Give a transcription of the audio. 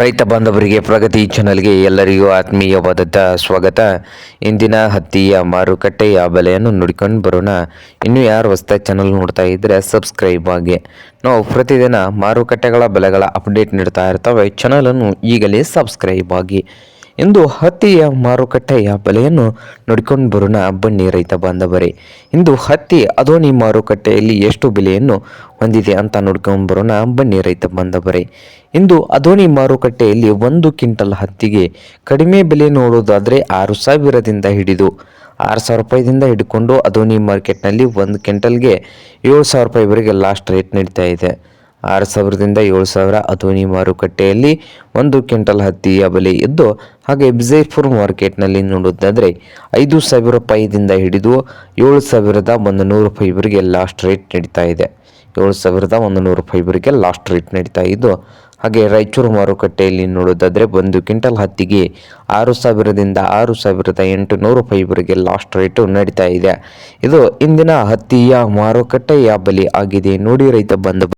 ರೈತ ಬಾಂಧವರಿಗೆ, ಪ್ರಗತಿ ಚಾನಲ್ಗೆ ಎಲ್ಲರಿಗೂ ಆತ್ಮೀಯವಾದ ಸ್ವಾಗತ. ಇಂದಿನ ಹತ್ತಿಯ ಮಾರುಕಟ್ಟೆಯ ಬೆಲೆಯನ್ನು ನೋಡಿಕೊಂಡು ಬರೋಣ. ಇನ್ನು ಯಾರು ಹೊಸ ಚಾನಲ್ ನೋಡ್ತಾ ಇದ್ದರೆ ಸಬ್ಸ್ಕ್ರೈಬ್ ಆಗಿ. ನಾವು ಪ್ರತಿದಿನ ಮಾರುಕಟ್ಟೆಗಳ ಬೆಲೆಗಳ ಅಪ್ಡೇಟ್ ನೀಡ್ತಾ ಇರ್ತವೆ. ಚಾನಲನ್ನು ಈಗಲೇ ಸಬ್ಸ್ಕ್ರೈಬ್ ಆಗಿ. ಇಂದು ಹತ್ತಿಯ ಮಾರುಕಟ್ಟೆಯ ಬೆಲೆಯನ್ನು ನೋಡಿಕೊಂಡು ಬರೋಣ. ಬನ್ನಿ ರೈತ ಬಾಂಧವರೇ, ಇಂದು ಹತ್ತಿ ಅದೋನಿ ಮಾರುಕಟ್ಟೆಯಲ್ಲಿ ಎಷ್ಟು ಬೆಲೆಯನ್ನು ಹೊಂದಿದೆ ಅಂತ ನೋಡ್ಕೊಂಡು ಬರೋಣ. ಬನ್ನಿ ರೈತ ಬಾಂಧವರೇ, ಇಂದು ಅದೋನಿ ಮಾರುಕಟ್ಟೆಯಲ್ಲಿ ಒಂದು ಕ್ವಿಂಟಲ್ ಹತ್ತಿಗೆ ಕಡಿಮೆ ಬೆಲೆ ನೋಡೋದಾದರೆ ಆರು ಸಾವಿರದಿಂದ ಹಿಡಿದು ಆರು ಸಾವಿರ ರೂಪಾಯಿದಿಂದ ಹಿಡ್ಕೊಂಡು ಅದೋನಿ ಮಾರ್ಕೆಟ್ನಲ್ಲಿ ಒಂದು ಕ್ವಿಂಟಲ್ಗೆ ಏಳು ಸಾವಿರ ರೂಪಾಯಿವರೆಗೆ ಲಾಸ್ಟ್ ರೇಟ್ ನಡೀತಾ ಇದೆ. ಆರು ಸಾವಿರದಿಂದ ಏಳು ಸಾವಿರ ಅಥೋನಿ ಮಾರುಕಟ್ಟೆಯಲ್ಲಿ ಒಂದು ಕ್ವಿಂಟಲ್ ಹತ್ತಿಯ ಬೆಲೆ ಇದ್ದು, ಹಾಗೆ ಬಿಜೈಪುರ್ ಮಾರ್ಕೆಟ್ನಲ್ಲಿ ನೋಡೋದಾದರೆ ಐದು ಸಾವಿರ ರೂಪಾಯಿದಿಂದ ಹಿಡಿದು ಏಳು ಸಾವಿರದ ಒಂದು ನೂರು ರೂಪಾಯಿವರೆಗೆ ಲಾಸ್ಟ್ ರೇಟ್ ನಡೀತಾ ಇದೆ. ಏಳು ಸಾವಿರದ ಒಂದು ನೂರು ರೂಪಾಯಿವರೆಗೆ ಲಾಸ್ಟ್ ರೇಟ್ ನಡೀತಾ ಇದ್ದು, ಹಾಗೆ ರಾಯಚೂರು ಮಾರುಕಟ್ಟೆಯಲ್ಲಿ ನೋಡೋದಾದರೆ ಒಂದು ಕ್ವಿಂಟಲ್ ಹತ್ತಿಗೆ ಆರು ಸಾವಿರದಿಂದ ಆರು ಸಾವಿರದ ಎಂಟು ನೂರು ರೂಪಾಯಿವರೆಗೆ ಲಾಸ್ಟ್ ರೇಟು ನಡೀತಾ ಇದೆ. ಇದು ಇಂದಿನ ಹತ್ತಿಯ ಮಾರುಕಟ್ಟೆಯ ಬಲಿ ಆಗಿದೆ. ನೋಡಿ ರೈತ ಬಂದ